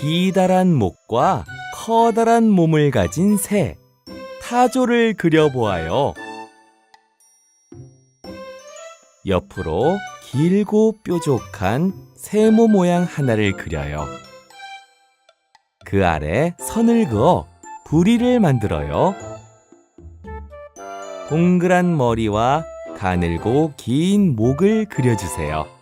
기다란 목과 커다란 몸을 가진 새, 타조를 그려보아요. 옆으로 길고 뾰족한 세모 모양 하나를 그려요. 그 아래 선을 그어 부리를 만들어요. 동그란 머리와 가늘고 긴 목을 그려주세요.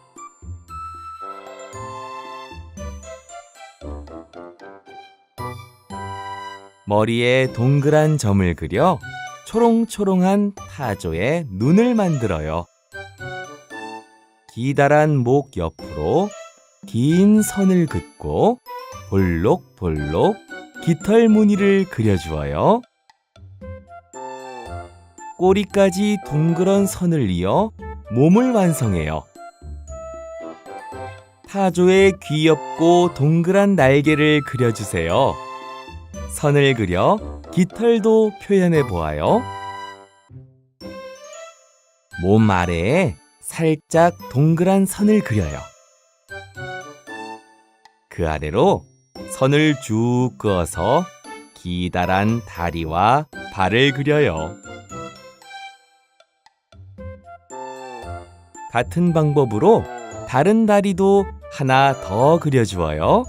머리에 동그란 점을 그려 초롱초롱한 타조의 눈을 만들어요. 기다란 목 옆으로 긴 선을 긋고 볼록볼록 깃털 무늬를 그려주어요. 꼬리까지 둥그런 선을 이어 몸을 완성해요. 타조의 귀엽고 동그란 날개를 그려주세요. 선을 그려 깃털도 표현해 보아요. 몸 아래에 살짝 동그란 선을 그려요. 그 아래로 선을 쭉 그어서 기다란 다리와 발을 그려요. 같은 방법으로 다른 다리도 하나 더 그려주어요.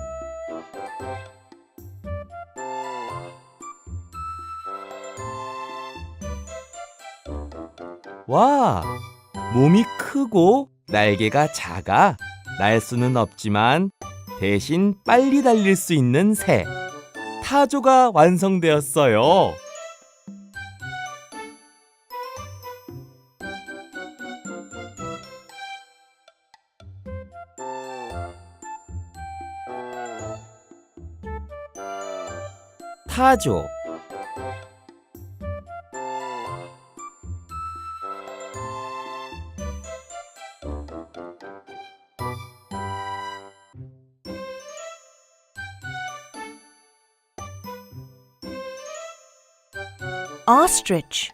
와, 몸이 크고 날개가 작아 날 수는 없지만 대신 빨리 달릴 수 있는 새. 타조가 완성되었어요. 타조 ostrich